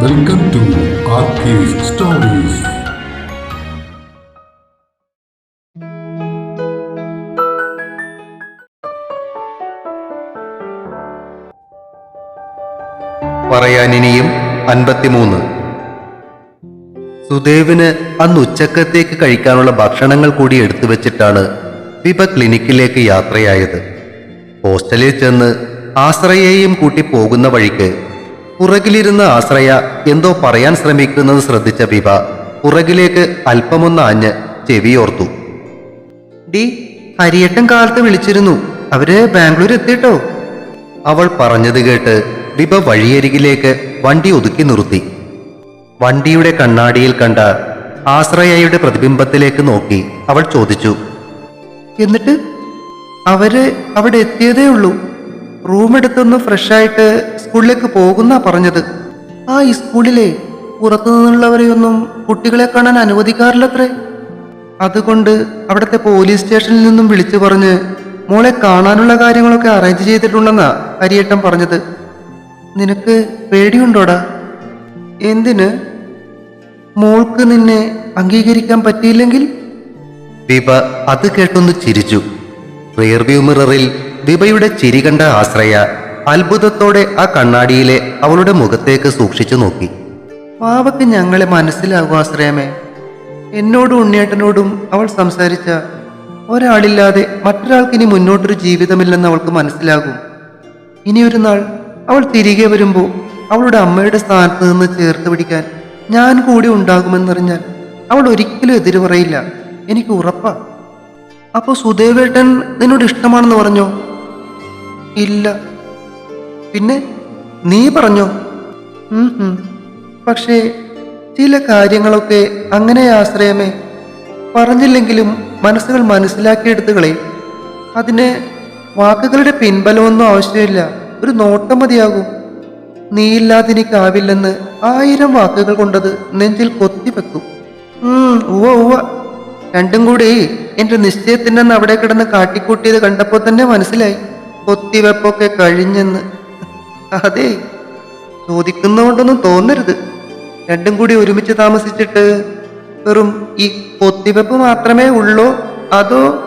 Welcome to stories പറയാനിനിയും അൻപത്തിമൂന്ന്. സുദേവിന് അന്ന് ഉച്ചക്കത്തേക്ക് കഴിക്കാനുള്ള ഭക്ഷണങ്ങൾ കൂടി എടുത്തു വെച്ചിട്ടാണ് വിഭ ക്ലിനിക്കിലേക്ക് യാത്രയായത്. ഹോസ്റ്റലിൽ ചെന്ന് ആശ്രയേയും കൂട്ടി പോകുന്ന വഴിക്ക് പുറകിലിരുന്ന ആശ്രയ എന്തോ പറയാൻ ശ്രമിക്കുന്നത് ശ്രദ്ധിച്ച വിഭ പുറകിലേക്ക് അല്പമൊന്ന് ആഞ്ഞ് ചെവിയോർത്തു. ഡി ഹരിയട്ടൻ കാലത്ത് വിളിച്ചിരുന്നു. അവർ ബാംഗ്ലൂർ എത്തിട്ടോ അവൾ പറഞ്ഞത് കേട്ട് വിഭ വഴിയരികിലേക്ക് വണ്ടി ഒതുക്കി നിർത്തി. വണ്ടിയുടെ കണ്ണാടിയിൽ കണ്ട ആശ്രയയുടെ പ്രതിബിംബത്തിലേക്ക് നോക്കി അവൾ ചോദിച്ചു. എന്നിട്ട്? അവർ അവിടെ എത്തിയതേ ഉള്ളൂ. റൂം എടുത്തൊന്ന് ഫ്രഷായിട്ട് സ്കൂളിലേക്ക് പോകുന്ന പറഞ്ഞത്. ആ ഈ സ്കൂളിലെ പുറത്തു നിന്നുള്ളവരെയൊന്നും കുട്ടികളെ കാണാൻ അനുവദിക്കാറില്ലത്രേ. അതുകൊണ്ട് അവിടുത്തെ പോലീസ് സ്റ്റേഷനിൽ നിന്നും വിളിച്ചു പറഞ്ഞ് മോളെ കാണാനുള്ള കാര്യങ്ങളൊക്കെ അറേഞ്ച് ചെയ്തിട്ടുണ്ടെന്നാ ഹരിയേട്ടൻ പറഞ്ഞത്. നിനക്ക് പേടിയുണ്ടോടാ? എന്തിന്? മോൾക്ക് നിന്നെ അംഗീകരിക്കാൻ പറ്റിയില്ലെങ്കിൽ? ദീപ അത് കേട്ടൊന്ന് ചിരിച്ചു. റിയർവ്യൂ മിററിൽ വിഭയുടെ ചിരി കണ്ട ആശ്രയ അത്ഭുതത്തോടെ ആ കണ്ണാടിയിലെ അവളുടെ മുഖത്തേക്ക് സൂക്ഷിച്ചു നോക്കി. പാവക്ക് ഞങ്ങളെ മനസ്സിലാകും ആശ്രയമേ. എന്നോടും ഉണ്ണിയേട്ടനോടും അവൾ സംസാരിച്ച ഒരാളില്ലാതെ മറ്റൊരാൾക്ക് ഇനി മുന്നോട്ടൊരു ജീവിതമില്ലെന്ന് അവൾക്ക് മനസ്സിലാകും. ഇനിയൊരു നാൾ അവൾ തിരികെ വരുമ്പോൾ അവളുടെ അമ്മയുടെ സ്ഥാനത്ത് നിന്ന് ചേർത്ത് പിടിക്കാൻ ഞാൻ കൂടി ഉണ്ടാകുമെന്നറിഞ്ഞാൽ അവൾ ഒരിക്കലും എതിര് പറയില്ല എനിക്ക് ഉറപ്പാ. അപ്പോൾ സുദേവേട്ടൻ നിന്നോട് ഇഷ്ടമാണെന്ന് പറഞ്ഞോ? ഇല്ല. പിന്നെ നീ പറഞ്ഞോ. പക്ഷേ ചില കാര്യങ്ങളൊക്കെ അങ്ങനെ ആശ്രയമേ. പറഞ്ഞില്ലെങ്കിലും മനസ്സുകൾ മനസ്സിലാക്കിയെടുത്തുകളെ അതിന് വാക്കുകളുടെ പിൻബലമൊന്നും ആവശ്യമില്ല. ഒരു നോട്ടം മതിയാകും. നീയില്ലാതെ എനിക്കാവില്ലെന്ന് ആയിരം വാക്കുകൾ കൊണ്ടത് നെഞ്ചിൽ കൊത്തിവെക്കും ഉവ ഉവ രണ്ടും കൂടി എന്റെ നിശ്ചയത്തിന്റെ അന്ന് അവിടെ കിടന്ന് കാട്ടിക്കൂട്ടിയത് കണ്ടപ്പോൾ തന്നെ മനസ്സിലായി. കൊത്തിവെപ്പൊക്കെ കഴിഞ്ഞെന്ന്. അതെ ചോദിക്കുന്നതുകൊണ്ടൊന്നും തോന്നരുത്. രണ്ടും കൂടി ഒരുമിച്ച് താമസിച്ചിട്ട് വെറും ഈ കൊത്തിവെപ്പ് മാത്രമേ ഉള്ളോ? അതോ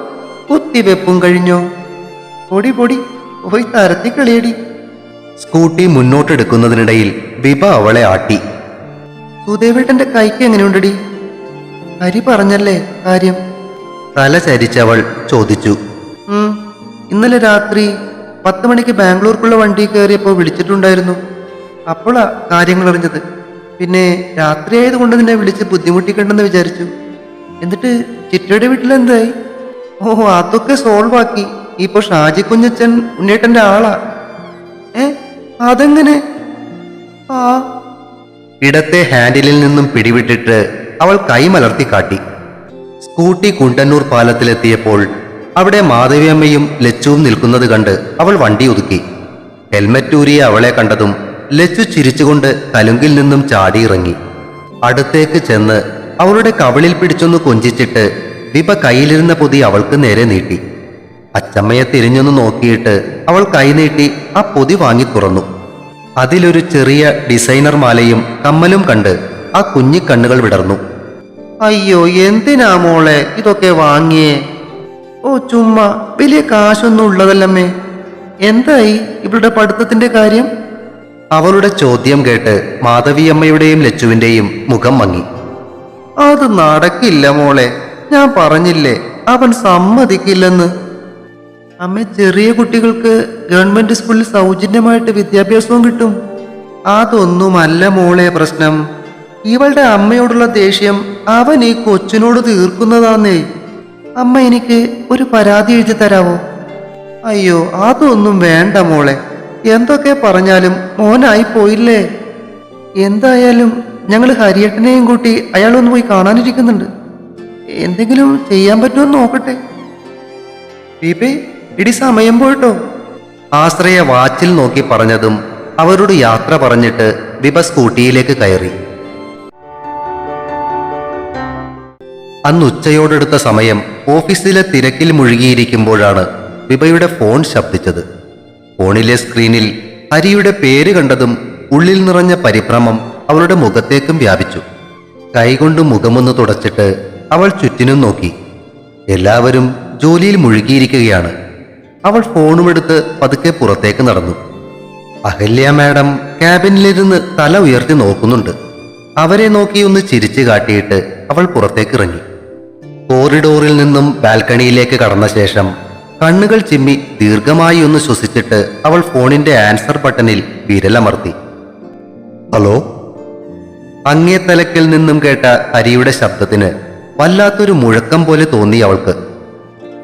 കുത്തിവെപ്പും കഴിഞ്ഞോ? പൊടി പൊടി പോയി തരത്തി കളിയടി. സ്കൂട്ടി മുന്നോട്ടെടുക്കുന്നതിനിടയിൽ വിഭ അവളെ ആട്ടി. സുദേവേട്ടന്റെ കൈക്ക് എങ്ങനെയുണ്ടടി? ഹരി പറഞ്ഞല്ലേ കാര്യം? തല ചരിച്ചവൾ ചോദിച്ചു. "ഉം, ഇന്നലെ രാത്രി പത്ത് മണിക്ക് ബാംഗ്ലൂർക്കുള്ള വണ്ടി കയറിയപ്പോൾ വിളിച്ചിട്ടുണ്ടായിരുന്നു. അപ്പോളാ കാര്യങ്ങൾ അറിഞ്ഞത്. പിന്നെ രാത്രി ആയതുകൊണ്ട് നിന്നെ വിളിച്ച് ബുദ്ധിമുട്ടിക്കണ്ടെന്ന് വിചാരിച്ചു. എന്നിട്ട് ചിറ്റയുടെ വീട്ടിലെന്തായി? ഓ അതൊക്കെ സോൾവ് ആക്കി. ഇപ്പൊ ഷാജി കുഞ്ഞച്ചൻ ഉണ്ണേട്ടന്റെ ആളാ. ഏ അതെങ്ങനെ? ആ. ഇടത്തെ ഹാൻഡിലിൽ നിന്നും പിടിവിട്ടിട്ട് അവൾ കൈമലർത്തി കാട്ടി. സ്കൂട്ടി കുണ്ടന്നൂർ പാലത്തിലെത്തിയപ്പോൾ അവിടെ മാധവിയമ്മയും ലച്ചുവും നിൽക്കുന്നത് കണ്ട് അവൾ വണ്ടി ഒതുക്കി. ഹെൽമറ്റൂരിയ അവളെ കണ്ടതും ലച്ചു ചിരിച്ചുകൊണ്ട് കലുങ്കിൽ നിന്നും ചാടിയിറങ്ങി. അടുത്തേക്ക് ചെന്ന് അവളുടെ കവിളിൽ പിടിച്ചൊന്ന് കൊഞ്ചിച്ചിട്ട് വിപ കയ്യിലിരുന്ന പൊതി അവൾക്ക് നേരെ നീട്ടി. അച്ചമ്മയെ തിരിഞ്ഞൊന്ന് നോക്കിയിട്ട് അവൾ കൈനീട്ടി ആ പൊതി വാങ്ങി തുറന്നു. അതിലൊരു ചെറിയ ഡിസൈനർ മാലയും കമ്മലും കണ്ട് ആ കുഞ്ഞിക്കണ്ണുകൾ വിടർന്നു. അയ്യോ എന്തിനാ മോളെ ഇതൊക്കെ വാങ്ങിയേ? ഓ ചുമ്മാ വലിയ കാശൊന്നും ഉള്ളതല്ലമ്മേ. എന്തായി ഇവളുടെ പഠിത്തത്തിന്റെ കാര്യം? അവളുടെ ചോദ്യം കേട്ട് മാധവിയമ്മയുടെയും ലച്ചുവിന്റെയും മുഖം മങ്ങി. അത് നടക്കില്ല മോളെ ഞാൻ പറഞ്ഞില്ലേ അവൻ സമ്മതിക്കില്ലെന്ന്. അമ്മ ചെറിയ കുട്ടികൾക്ക് ഗവൺമെന്റ് സ്കൂളിൽ സൗജന്യമായിട്ട് വിദ്യാഭ്യാസവും കിട്ടും. അതൊന്നുമല്ല മോളെ പ്രശ്നം. ഇവളുടെ അമ്മയോടുള്ള ദേഷ്യം അവൻ ഈ കൊച്ചിനോട് തീർക്കുന്നതാന്നേ. അമ്മ എനിക്ക് ഒരു പരാതി എഴുതി തരാവോ? അയ്യോ അതൊന്നും വേണ്ട മോളെ. എന്തൊക്കെ പറഞ്ഞാലും മോനായി പോയില്ലേ? എന്തായാലും ഞങ്ങൾ ഹരിയേട്ടനെയും കൂട്ടി അയാളൊന്ന് പോയി കാണാനിരിക്കുന്നുണ്ട്. എന്തെങ്കിലും ചെയ്യാൻ പറ്റുമെന്ന് നോക്കട്ടെ. ബീബേ ഇടി സമയം പോയിട്ടോ? ആശ്രയ വാച്ചിൽ നോക്കി പറഞ്ഞതും അവരോട് യാത്ര പറഞ്ഞിട്ട് ബിബ സ്കൂട്ടിയിലേക്ക് കയറി. അന്ന് ഉച്ചയോടെടുത്ത സമയം ഓഫീസിലെ തിരക്കിൽ മുഴുകിയിരിക്കുമ്പോഴാണ് വിഭയുടെ ഫോൺ ശബ്ദിച്ചത്. ഫോണിലെ സ്ക്രീനിൽ ഹരിയുടെ പേര് കണ്ടതും ഉള്ളിൽ നിറഞ്ഞ പരിഭ്രമം അവളുടെ മുഖത്തേക്കും വ്യാപിച്ചു. കൈകൊണ്ട് മുഖമൊന്ന് തുടച്ചിട്ട് അവൾ ചുറ്റിനും നോക്കി. എല്ലാവരും ജോലിയിൽ മുഴുകിയിരിക്കുകയാണ്. അവൾ ഫോണുമെടുത്ത് പതുക്കെ പുറത്തേക്ക് നടന്നു. അഹല്യ മാഡം ക്യാബിനിലിരുന്ന് തല ഉയർത്തി നോക്കുന്നുണ്ട്. അവരെ നോക്കി ഒന്ന് ചിരിച്ചു കാട്ടിയിട്ട് അവൾ പുറത്തേക്ക് ഇറങ്ങി കോറിഡോറിൽ നിന്നും ബാൽക്കണിയിലേക്ക് കടന്ന ശേഷം കണ്ണുകൾ ചിമ്മി ദീർഘമായി ഒന്ന് ശ്വസിച്ചിട്ട് അവൾ ഫോണിന്റെ ആൻസർ ബട്ടണിൽ വിരലമർത്തി. ഹലോ? അങ്ങേ തലക്കൽ നിന്നും കേട്ട ഹരിയുടെ ശബ്ദത്തിന് വല്ലാത്തൊരു മുഴക്കം പോലെ തോന്നി അവൾക്ക്.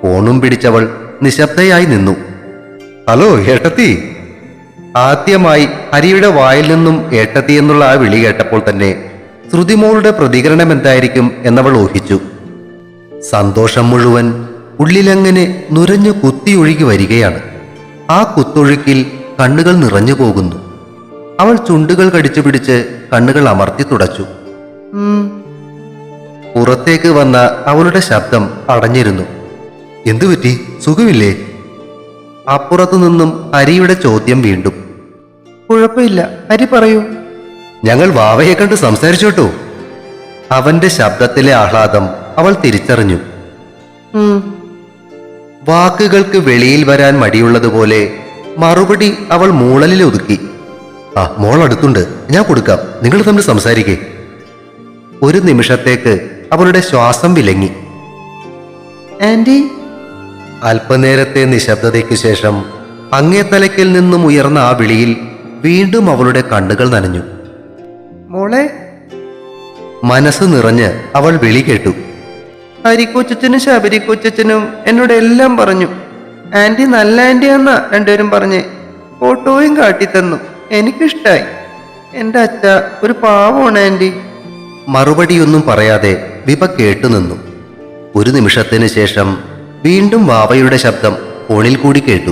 ഫോണും പിടിച്ചവൾ നിശബ്ദയായി നിന്നു. ഹലോ ഏട്ടത്തി? ആദ്യമായി ഹരിയുടെ വായിൽ നിന്നും ഏട്ടത്തി എന്നുള്ള ആ വിളി കേട്ടപ്പോൾ തന്നെ ശ്രുതിമോളുടെ പ്രതികരണം എന്തായിരിക്കും എന്നവൾ ഊഹിച്ചു. സന്തോഷം മുഴുവൻ ഉള്ളിലങ്ങനെ നുരഞ്ഞു കുത്തിയൊഴുകി വരികയാണ്. ആ കുത്തൊഴുക്കിൽ കണ്ണുകൾ നിറഞ്ഞു പോകുന്നു. അവൾ ചുണ്ടുകൾ കടിച്ചു പിടിച്ച് കണ്ണുകൾ അമർത്തി തുടച്ചു. പുറത്തേക്ക് വന്ന അവളുടെ ശബ്ദം അടഞ്ഞിരുന്നു എന്തുപറ്റി സുഖമില്ലേ? അപ്പുറത്തു നിന്നും ഹരിയുടെ ചോദ്യം വീണ്ടും. കുഴപ്പമില്ല. ഹരി പറയൂ. ഞങ്ങൾ വാവയെ കണ്ട് സംസാരിച്ചോട്ടോ. അവന്റെ ശബ്ദത്തിലെ ആഹ്ലാദം അവൾ തിരിച്ചറിഞ്ഞു. വാക്കുകൾക്ക് വെളിയിൽ വരാൻ മടിയുള്ളതുപോലെ മറുപടി അവൾ മൂളലിൽ ഒതുക്കി. ആ മോൾ അടുത്തുണ്ട്. ഞാൻ കൊടുക്കാം. നിങ്ങൾ തമ്മിൽ സംസാരിക്കേ. ഒരു നിമിഷത്തേക്ക് അവളുടെ ശ്വാസം വിലങ്ങി. ആന്റി? അല്പനേരത്തെ നിശബ്ദതയ്ക്ക് ശേഷം അങ്ങേ തലയ്ക്കിൽ നിന്നും ഉയർന്ന ആ വിളിയിൽ വീണ്ടും അവളുടെ കണ്ണുകൾ നനഞ്ഞു. മോളെ? മനസ്സ് നിറഞ്ഞ് അവൾ വിളി കേട്ടു. ഹരിക്കൊച്ചനും ശബരിക്കൊച്ചനും എന്നോട് എല്ലാം പറഞ്ഞു. ആന്റി നല്ല ആന്റിയാന്നാ രണ്ടുപേരും പറഞ്ഞേ. ഫോട്ടോയും കാട്ടിത്തന്നു. എനിക്കിഷ്ടായി. എന്റെ അച്ഛ ഒരു പാവമാണ് ആന്റി. മറുപടിയൊന്നും പറയാതെ വിപ കേട്ടുനിന്നു ഒരു നിമിഷത്തിന് ശേഷം വീണ്ടും വാവയുടെ ശബ്ദം ഫോണിൽ കൂടി കേട്ടു.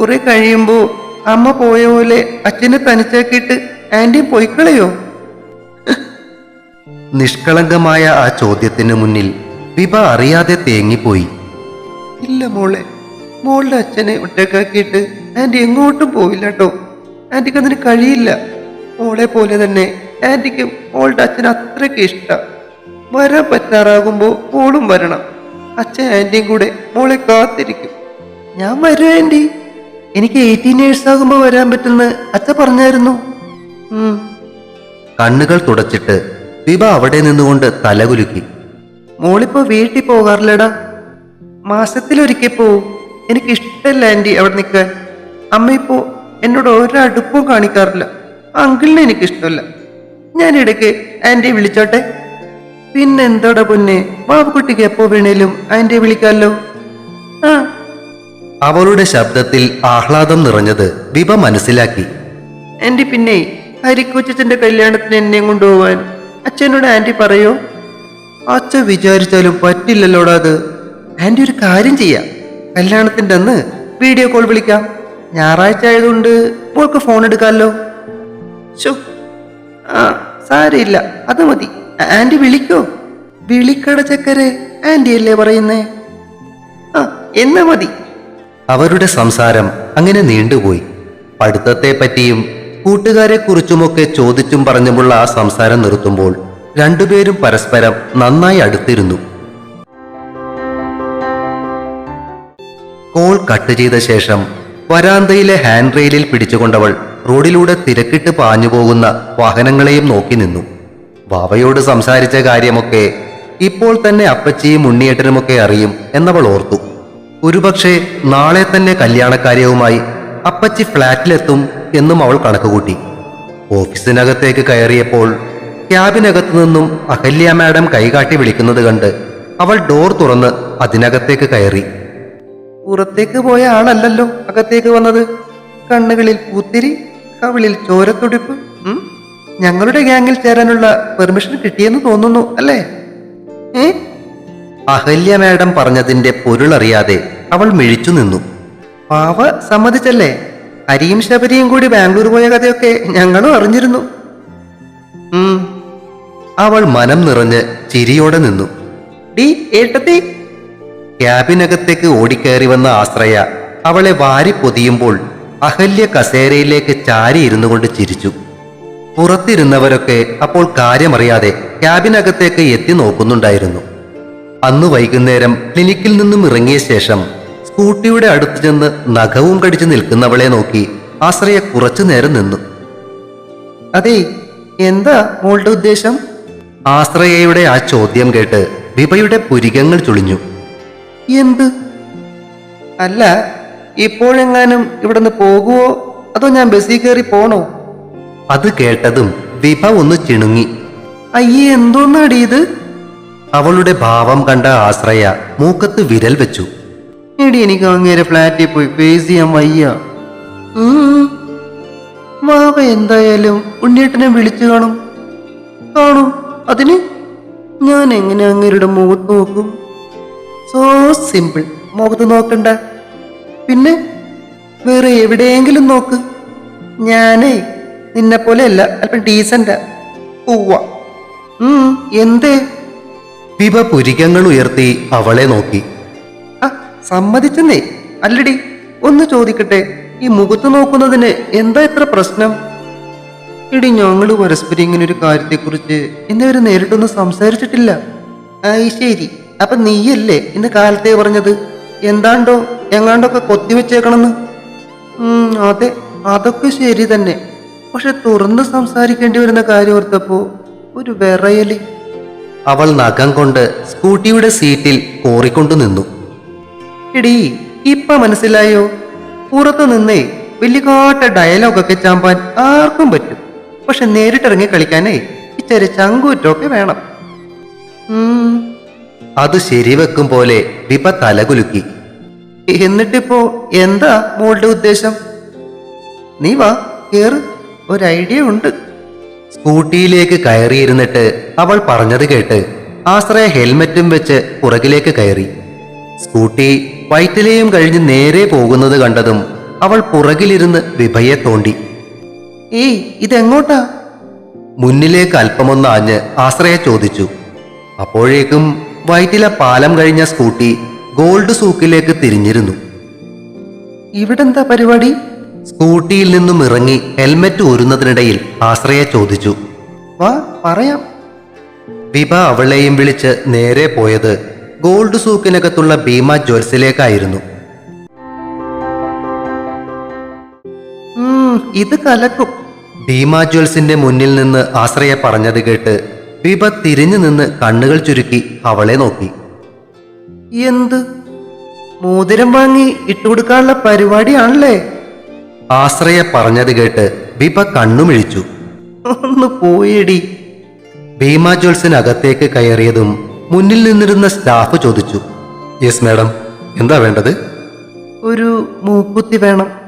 കുറെ കഴിയുമ്പോ അമ്മ പോയ പോലെ അച്ഛനെ തനിച്ചാക്കിയിട്ട് ആന്റി പോയിക്കളയോ? നിഷ്കളങ്കമായ ആ ചോദ്യത്തിന് മുന്നിൽ വിഭ അറിയാതെ തേങ്ങിപ്പോയി. ഇല്ല മോളെ മോളുടെ അച്ഛനെ ഒറ്റക്കാക്കിയിട്ട് ആന്റി എങ്ങോട്ടും പോയില്ല കേട്ടോ ആന്റിക്ക് അതിന് കഴിയില്ല. മോളെ പോലെ തന്നെ ആന്റിക്ക് മോളുടെ അച്ഛൻ അത്രയ്ക്ക് ഇഷ്ട. വരാൻ പറ്റാറാകുമ്പോ മോളും വരണം. അച്ഛൻ ആന്റിയും കൂടെ മോളെ കാത്തിരിക്കും. ഞാൻ വരും ആന്റി. എനിക്ക് എയ്റ്റീൻ ഇയേഴ്സ് ആകുമ്പോൾ വരാൻ പറ്റുന്ന അച്ഛ പറഞ്ഞായിരുന്നു. കണ്ണുകൾ തുടച്ചിട്ട് വിഭ അവിടെ നിന്നുകൊണ്ട് തലകുലുക്കി. മോളിപ്പോ വീട്ടിൽ പോകാറില്ലടാ. മാസത്തിലൊരിക്കൽ പോവും എനിക്ക് ഇഷ്ടമല്ല ആന്റി അവിടെ നിൽക്കാൻ. അമ്മ ഇപ്പോ എന്നോട് ഒരടുപ്പവും കാണിക്കാറില്ല. അങ്കിളിനെ എനിക്ക് ഇഷ്ടമല്ല ഞാൻ ഇടയ്ക്ക് ആന്റിയെ വിളിച്ചോട്ടെ. പിന്നെന്താടാ പൊന്നെ? ബാബുക്കുട്ടിക്ക് എപ്പോ വേണേലും ആന്റിയെ വിളിക്കാമല്ലോ ആ. അവളുടെ ശബ്ദത്തിൽ ആഹ്ലാദം നിറഞ്ഞത് വിഭ മനസ്സിലാക്കി. ആന്റി പിന്നെ ഹരിക്കുച്ചന്റെ കല്യാണത്തിന് എന്നെ കൊണ്ടുപോവാൻ അച്ഛനോട് ആന്റി പറയോ? അച്ഛൻ വിചാരിച്ചാലും പറ്റില്ലല്ലോടാ അത്. ആന്റി ഒരു കാര്യം ചെയ്യാം. കല്യാണത്തിന്റെ അന്ന് വീഡിയോ കോൾ വിളിക്കാം. ഞായറാഴ്ച ആയതുകൊണ്ട് മോൾക്ക് ഫോൺ എടുക്കാമല്ലോ ശോ ആ സാരമില്ല അത് മതി. ആന്റി വിളിക്കോ? വിളിക്കട ചക്കരെ ആന്റി അല്ലേ പറയുന്നേ? ആ എന്നാ മതി. അവരുടെ സംസാരം അങ്ങനെ നീണ്ടുപോയി. പഠിത്തത്തെ പറ്റിയും കൂട്ടുകാരെ കുറിച്ചുമൊക്കെ ചോദിച്ചും പറഞ്ഞുമുള്ള ആ സംസാരം നിർത്തുമ്പോൾ രണ്ടുപേരും പരസ്പരം നന്നായി അടുത്തിരുന്നു. കോൾ കട്ട് ചെയ്ത ശേഷം വരാന്തയിലെ ഹാൻഡ് റെയിലിൽ പിടിച്ചുകൊണ്ടവൾ റോഡിലൂടെ തിരക്കിട്ട് പാഞ്ഞുപോകുന്ന വാഹനങ്ങളെയും നോക്കി നിന്നു. വാവയോട് സംസാരിച്ച കാര്യമൊക്കെ ഇപ്പോൾ തന്നെ അപ്പച്ചിയും ഉണ്ണിയേട്ടനുമൊക്കെ അറിയും എന്നവൾ ഓർത്തു. ഒരുപക്ഷെ നാളെ തന്നെ കല്യാണക്കാര്യവുമായി അപ്പച്ചി ഫ്ളാറ്റിലെത്തും എന്നും അവൾ കണക്കുകൂട്ടി. ഓഫീസിനകത്തേക്ക് കയറിയപ്പോൾ ക്യാബിനകത്തു നിന്നും അഹല്യ മാഡം കൈകാട്ടി വിളിക്കുന്നത് കണ്ട് അവൾ ഡോർ തുറന്ന് അതിനകത്തേക്ക് കയറി. പുറത്തേക്ക് പോയ ആളല്ലല്ലോ അകത്തേക്ക് വന്നത്? കണ്ണുകളിൽ പൂത്തിരി കവിളിൽ ചോരത്തുടിപ്പ് ഞങ്ങളുടെ ഗ്യാങ്ങിൽ ചേരാനുള്ള പെർമിഷൻ കിട്ടിയെന്ന് തോന്നുന്നു അല്ലേ? അഹല്യ മാഡം പറഞ്ഞതിന്റെ പൊരുളറിയാതെ അവൾ മിഴിച്ചു നിന്നു. പാവ സമ്മതിച്ചല്ലേ? അരിയും ശബരിയും കൂടി ബാംഗ്ലൂർ പോയ കഥയൊക്കെ ഞങ്ങളും അറിഞ്ഞിരുന്നു. അവൾ മനം നിറഞ്ഞ് ചിരിയോടെ നിന്നു. ഡി ഏട്ടത്തി. ക്യാബിനകത്തേക്ക് ഓടിക്കേറി വന്ന ആശ്രയ അവളെ വാരി പൊതിയുമ്പോൾ അഹല്യ കസേരയിലേക്ക് ചാരി ഇരുന്നു കൊണ്ട് ചിരിച്ചു. പുറത്തിരുന്നവരൊക്കെ അപ്പോൾ കാര്യമറിയാതെ ക്യാബിനകത്തേക്ക് എത്തി നോക്കുന്നുണ്ടായിരുന്നു. അന്ന് വൈകുന്നേരം ക്ലിനിക്കിൽ നിന്നും ഇറങ്ങിയ ശേഷം സ്കൂട്ടിയുടെ അടുത്ത് ചെന്ന് നഖവും കടിച്ചു നിൽക്കുന്നവളെ നോക്കി ആശ്രയ കുറച്ചു നേരം നിന്നു. അതെ എന്താ മോളുടെ ഉദ്ദേശം? ആശ്രയയുടെ ആ ചോദ്യം കേട്ട് വിഭയുടെ പുരികങ്ങൾ ചുളിഞ്ഞു. എന്ത്? അല്ല ഇപ്പോഴെങ്ങാനും ഇവിടുന്ന് പോകുവോ? അതോ ഞാൻ ബസ്സിൽ കയറി പോണോ? അത് കേട്ടതും വിഭ ഒന്ന് ചിണുങ്ങി. അയ്യേ എന്തോന്നാടി ഇത്? അവളുടെ ഭാവം കണ്ട ആശ്രയ മൂക്കത്ത് വിരൽ വെച്ചു. എടി എനിക്ക് അങ്ങേരെ ഫ്ലാറ്റിൽ പോയി ഫേസ് ചെയ്യാൻ വയ്യ. വാവ എന്തായാലും ഉണ്ണിയേട്ടനെ വിളിച്ചു കാണും. കാണും. അതിന് ഞാൻ എങ്ങനെ അങ്ങേരുടെ മുഖത്ത് നോക്കും? സോ സിമ്പിൾ മുഖത്ത് നോക്കണ്ട. പിന്നെ വേറെ എവിടെയെങ്കിലും നോക്ക്. ഞാനേ നിന്നെ പോലെ അല്ല അല്പം ഡീസന്റാ പൂവ എന്തേ? വിഭ പുരികങ്ങൾ ഉയർത്തി അവളെ നോക്കി. ആ സമ്മതിച്ചെന്നേ. അല്ലടി ഒന്ന് ചോദിക്കട്ടെ. ഈ മുഖത്ത് നോക്കുന്നതിന് എന്താ ഇത്ര പ്രശ്നം? എടി ഞങ്ങൾ പരസ്പരം ഇങ്ങനെ ഒരു കാര്യത്തെക്കുറിച്ച് ഇന്നേവരെ നേരിട്ടൊന്നും സംസാരിച്ചിട്ടില്ല. ഐ ശരി. അപ്പൊ നീയല്ലേ ഇന്ന് കാലത്തെ പറഞ്ഞത്? എന്താണ്ടോ എങ്ങാണ്ടൊക്കെ കൊത്തിവെച്ചേക്കണെന്ന് ഉം, അതെ അതൊക്കെ ശരി തന്നെ. പക്ഷെ തുറന്ന് സംസാരിക്കേണ്ടി വരുന്ന കാര്യം ഓർത്തപ്പോ ഒരു വിറയൽ. അവൾ നഖം കൊണ്ട് സ്കൂട്ടിയുടെ സീറ്റിൽ കോറിക്കൊണ്ടു നിന്നു. എടി ഇപ്പൊ മനസ്സിലായോ? പുറത്തു നിന്നേ വലിയ കാട്ട ഡയലോഗൊക്കെ ചാമ്പാൻ ആർക്കും പറ്റും. പക്ഷെ നേരിട്ടിറങ്ങി കളിക്കാനേ ഇച്ചിരി ചങ്കൂറ്റൊക്കെ വേണം. അത് ശരിവെക്കും പോലെ വിപ തലകുലുക്കി. എന്നിട്ടിപ്പോ എന്താ മോളുടെ ഉദ്ദേശം? നീ വാ കേറ്. ഒരു ഐഡിയ ഉണ്ട്. സ്കൂട്ടിയിലേക്ക് കയറിയിരുന്നിട്ട് അവൾ പറഞ്ഞത് കേട്ട് ആശ്രയ ഹെൽമെറ്റും വെച്ച് പുറകിലേക്ക് കയറി. സ്കൂട്ടി വയറ്റിലെയും കഴിഞ്ഞ് നേരെ പോകുന്നത് കണ്ടതും അവൾ പുറകിലിരുന്ന് വിഭയെ തോണ്ടി. ഏയ് ഇതെങ്ങോട്ടാ? മുന്നിലേക്ക് അല്പമൊന്ന് ആഞ്ഞ് ആശ്രയ ചോദിച്ചു. അപ്പോഴേക്കും വയറ്റിലെ പാലം കഴിഞ്ഞ സ്കൂട്ടി ഗോൾഡ് സൂക്കിലേക്ക് തിരിഞ്ഞിരുന്നു. ഇവിടെന്താ പരിപാടി? സ്കൂട്ടിയിൽ നിന്നും ഇറങ്ങി ഹെൽമെറ്റ് ഊരുന്നതിനിടയിൽ ആശ്രയ ചോദിച്ചു. വാ പറയാം. വിഭ അവളെയും വിളിച്ച് നേരെ പോയത് ഗോൾഡ് സൂക്കിനകത്തുള്ള ഭീമ ജ്വൽസിലേക്കായിരുന്നു ഇത് കലക്കും. ഭീമ ജ്വൽസിന്റെ മുന്നിൽ നിന്ന് ആശ്രയ പറഞ്ഞത് കേട്ട് വിഭ തിരിഞ്ഞു നിന്ന് കണ്ണുകൾ ചുരുക്കി അവളെ നോക്കി. എന്ത്? മോതിരം വാങ്ങി ഇട്ടുകൊടുക്കാനുള്ള പരിപാടിയാണല്ലേ? ആശ്രയ പറഞ്ഞത് കേട്ട് ബിബ കണ്ണുമിഴിച്ചു. ഒന്ന് പോയിടി. ഭീമാ ജ്വൽസിനകത്തേക്ക് കയറിയതും മുന്നിൽ നിന്നിരുന്ന സ്റ്റാഫ് ചോദിച്ചു. Yes madam. എന്താ വേണ്ടത്? ഒരു മൂക്കുത്തി വേണം.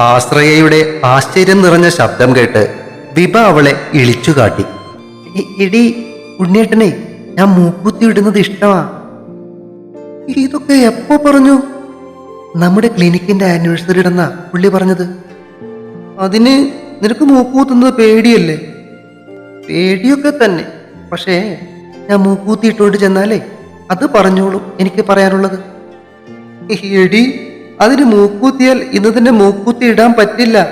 ആശ്രയയുടെ ആശ്ചര്യം നിറഞ്ഞ ശബ്ദം കേട്ട് വിഭ അവളെ ഇളിച്ചു കാട്ടി. ഇടി ഉണ്ണിയേട്ടനെ ഞാൻ മൂക്കുത്തി ഇടുന്നത് ഇഷ്ടമാ. ഇതൊക്കെ എപ്പോ പറഞ്ഞു? നമ്മുടെ ക്ലിനിക്കിന്റെ ആനിവേഴ്സറി ഇടുന്ന പുള്ളി പറഞ്ഞത്. അതിന് നിനക്ക് മൂക്കൂത്തുന്നത് പേടിയല്ലേ? പേടിയൊക്കെ തന്നെ. പക്ഷേ ഞാൻ മൂക്കൂത്തി ഇട്ടുകൊണ്ട് ചെന്നാലേ അത് പറഞ്ഞോളൂ എനിക്ക് പറയാനുള്ളത്. എടി അതിന് മൂക്കൂത്തിയാൽ ഇന്ന് തന്നെ മൂക്കൂത്തി ഇടാൻ പറ്റില്ല.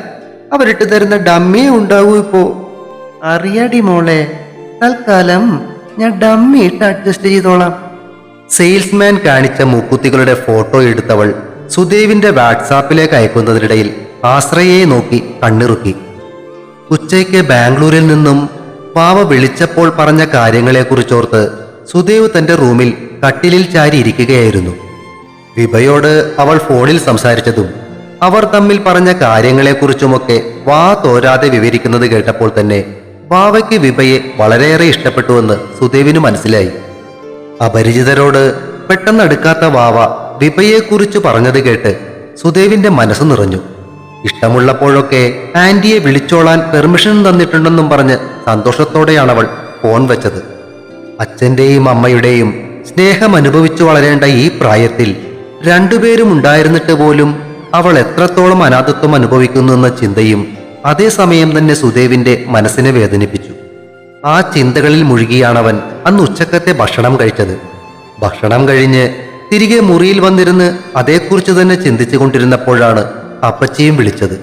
അവരിട്ട് തരുന്ന ഡമ്മിയെ ഉണ്ടാവൂ ഇപ്പോ. അറിയാടി മോളെ തൽക്കാലം ഞാൻ ഡമ്മി ഇട്ട് അഡ്ജസ്റ്റ് ചെയ്തോളാം. സെയിൽസ്മാൻ കാണിച്ച മൂക്കുത്തികളുടെ ഫോട്ടോ എടുത്തവൾ സുദേവിന്റെ വാട്സാപ്പിലേക്ക് അയക്കുന്നതിനിടയിൽ ആശ്രയയെ നോക്കി കണ്ണിറുക്കി. ഉച്ചയ്ക്ക് ബാംഗ്ലൂരിൽ നിന്നും പാവ വിളിച്ചപ്പോൾ പറഞ്ഞ കാര്യങ്ങളെക്കുറിച്ചോർത്ത് സുദേവ് തന്റെ റൂമിൽ കട്ടിലിൽ ചാരി ഇരിക്കുകയായിരുന്നു വിഭയോട് അവൾ ഫോണിൽ സംസാരിച്ചതും അവർ തമ്മിൽ പറഞ്ഞ കാര്യങ്ങളെക്കുറിച്ചുമൊക്കെ വാ തോരാതെ വിവരിക്കുന്നത് കേട്ടപ്പോൾ തന്നെ വാവയ്ക്ക് വിഭയെ വളരെയേറെ ഇഷ്ടപ്പെട്ടുവെന്ന് സുദേവിന് മനസ്സിലായി. അപരിചിതരോട് പെട്ടെന്ന് അടുക്കാത്ത വാവ വിഭയെക്കുറിച്ച് പറഞ്ഞത് കേട്ട് സുദേവിന്റെ മനസ്സ് നിറഞ്ഞു. ഇഷ്ടമുള്ളപ്പോഴൊക്കെ ആന്റിയെ വിളിച്ചോളാൻ പെർമിഷൻ തന്നിട്ടുണ്ടെന്നും പറഞ്ഞ് സന്തോഷത്തോടെയാണ് അവൾ ഫോൺ വെച്ചത്. അച്ഛന്റെയും അമ്മയുടെയും സ്നേഹം അനുഭവിച്ചു വളരേണ്ട ഈ പ്രായത്തിൽ രണ്ടുപേരും ഉണ്ടായിരുന്നിട്ട് പോലും അവൾ എത്രത്തോളം അനാഥത്വം അനുഭവിക്കുന്നു എന്ന ചിന്തയും അതേസമയം തന്നെ സുദേവിന്റെ മനസ്സിനെ വേദനിപ്പിച്ചു. ആ ചിന്തകളിൽ മുഴുകിയാണവൻ അന്ന് ഉച്ചക്കത്തെ ഭക്ഷണം കഴിച്ചത്. ഭക്ഷണം കഴിഞ്ഞ് തിരികെ മുറിയിൽ വന്നിരുന്ന് അതേക്കുറിച്ച് തന്നെ ചിന്തിച്ചു കൊണ്ടിരുന്നപ്പോഴാണ് അപ്പച്ചിയും വിളിച്ചത്.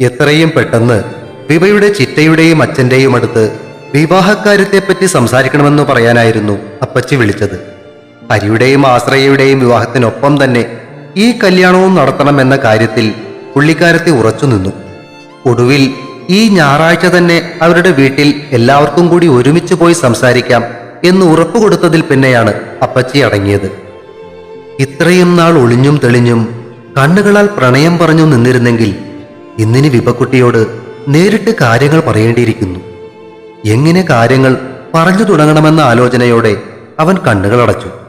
എത്രയും പെട്ടെന്ന് വിവയുടെ ചിറ്റയുടെയും അച്ഛന്റെയും അടുത്ത് വിവാഹക്കാര്യത്തെപ്പറ്റി സംസാരിക്കണമെന്ന് പറയാനായിരുന്നു അപ്പച്ചി വിളിച്ചത്. ഹരിയുടെയും ആശ്രയയുടെയും വിവാഹത്തിനൊപ്പം തന്നെ ഈ കല്യാണവും നടത്തണമെന്ന കാര്യത്തിൽ പുള്ളിക്കാരത്തെ ഉറച്ചു നിന്നു. ഒടുവിൽ ഈ ഞായറാഴ്ച തന്നെ അവരുടെ വീട്ടിൽ എല്ലാവർക്കും കൂടി ഒരുമിച്ച് പോയി സംസാരിക്കാം എന്ന് ഉറപ്പ് കൊടുത്തതിൽ പിന്നെയാണ് അപ്പച്ചി അടങ്ങിയത്. ഇത്രയും നാൾ ഒളിഞ്ഞും തെളിഞ്ഞും കണ്ണുകളാൽ പ്രണയം പറഞ്ഞു നിന്നിരുന്നെങ്കിൽ ഇന്നിനി വിപക്കുട്ടിയോട് നേരിട്ട് കാര്യങ്ങൾ പറയേണ്ടിയിരിക്കുന്നു. എങ്ങനെ കാര്യങ്ങൾ പറഞ്ഞു തുടങ്ങണമെന്ന ആലോചനയോടെ അവൻ കണ്ണുകളടച്ചു.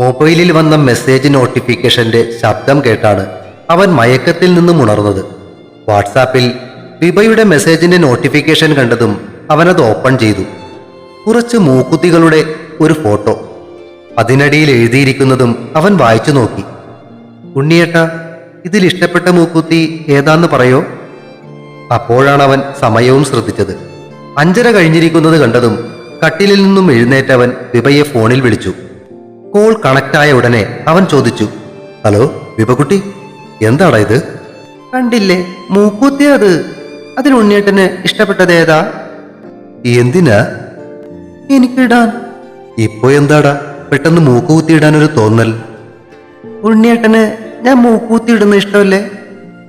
മൊബൈലിൽ വന്ന മെസ്സേജ് നോട്ടിഫിക്കേഷന്റെ ശബ്ദം കേട്ടാണ് അവൻ മയക്കത്തിൽ നിന്നും ഉണർന്നത്. വാട്സാപ്പിൽ വിബയുടെ മെസ്സേജിന്റെ നോട്ടിഫിക്കേഷൻ കണ്ടതും അവനത് ഓപ്പൺ ചെയ്തു. കുറച്ച് മൂക്കുത്തികളുടെ ഒരു ഫോട്ടോ. അതിനടിയിൽ എഴുതിയിരിക്കുന്നതും അവൻ വായിച്ചു നോക്കി. ഉണ്ണിയേട്ട ഇതിൽ ഇഷ്ടപ്പെട്ട മൂക്കുത്തി ഏതാന്ന് പറയോ? അപ്പോഴാണ് അവൻ സമയവും ശ്രദ്ധിച്ചത്. അഞ്ചര കഴിഞ്ഞിരിക്കുന്നത് കണ്ടതും കട്ടിലിൽ നിന്നും എഴുന്നേറ്റവൻ വിഭയെ ഫോണിൽ വിളിച്ചു. കോൾ കണക്റ്റായ ഉടനെ അവൻ ചോദിച്ചു ഹലോ വിഭകുട്ടി എന്താടാ ഇത്? കണ്ടില്ലേ മൂക്കൂത്തി അത്. അതിന് ഉണ്ണിയേട്ടന് ഇഷ്ടപ്പെട്ടത് ഏതാ? എന്തിനാ? എനിക്കിടാൻ. ഇപ്പോ എന്താടാ? പെട്ടെന്ന് മൂക്കുകുത്തി ഒരു തോന്നൽ. ഉണ്ണിയേട്ടന് ഞാൻ മൂക്കൂത്തി ഇടുന്ന ഇഷ്ടമല്ലേ?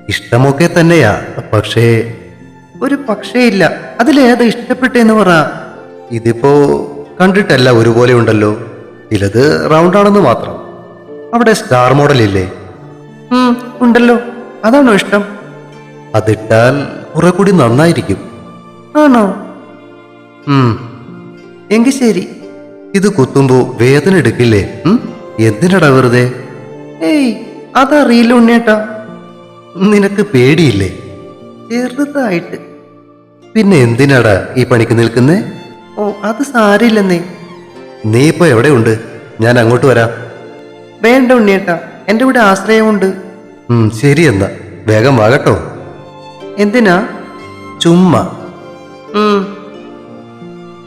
ഇഷ്ടമൊക്കെ തന്നെയാ പക്ഷേ ഒരു പക്ഷേ ഇല്ല. അതിലേതാ ഇഷ്ടപ്പെട്ടെന്ന് പറ. ഇതിപ്പോ കണ്ടിട്ടല്ല ഒരുപോലെ ഉണ്ടല്ലോ. ചിലത് റൗണ്ട് ആണെന്ന് മാത്രം. അവിടെ സ്റ്റാർ മോഡൽ ഇല്ലേ ഉണ്ടല്ലോ. അതാണോ ഇഷ്ടം? അതിട്ടാൽ കുറെ കൂടി നന്നായിരിക്കും. ആണോ? എങ്കിൽ ശരി. ഇത് കുത്തുമ്പോ വേദന എടുക്കില്ലേ? എന്തിനടാ വെറുതെ? ഏയ് അതറിയില്ല ഉണ്ണേട്ടാ നിനക്ക് പേടിയില്ലേ? ചെറുതായിട്ട്. പിന്നെ എന്തിനാടാ ഈ പണിക്ക് നിൽക്കുന്നേ? ഓ അത് സാരില്ലെന്നേ നീ ഇപ്പൊ എവിടെയുണ്ട്? ഞാൻ അങ്ങോട്ട് വരാം. വേണ്ട ഉണ്ണിയേട്ടാ എന്റെ കൂടെ ആശ്രയമുണ്ട്. ശരി എന്നാ. വേഗം വാകട്ടോ എന്തിനാ? ചുമ്മാ.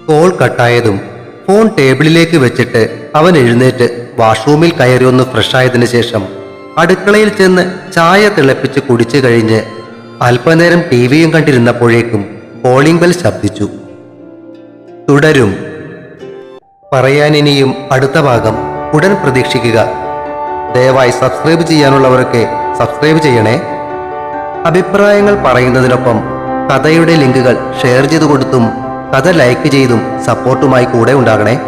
കോൾ കട്ടായതും ഫോൺ ടേബിളിലേക്ക് വെച്ചിട്ട് അവൻ എഴുന്നേറ്റ് വാഷ്റൂമിൽ കയറി ഒന്ന് ഫ്രഷായതിനു ശേഷം അടുക്കളയിൽ ചെന്ന് ചായ തിളപ്പിച്ച് കുടിച്ചു കഴിഞ്ഞ് അല്പനേരം ടി വിയും കണ്ടിരുന്നപ്പോഴേക്കും കോളിംഗ് ബെൽ ശബ്ദിച്ചു. തുടരും. പറയാനിനിയും അടുത്ത ഭാഗം ഉടൻ പ്രതീക്ഷിക്കുക. ദയവായി സബ്സ്ക്രൈബ് ചെയ്യാനുള്ളവരൊക്കെ സബ്സ്ക്രൈബ് ചെയ്യണേ. അഭിപ്രായങ്ങൾ പറയുന്നതിനൊപ്പം കഥയുടെ ലിങ്കുകൾ ഷെയർ ചെയ്തു കൊടുത്തും കഥ ലൈക്ക് ചെയ്തും സപ്പോർട്ടുമായി കൂടെ ഉണ്ടാകണേ.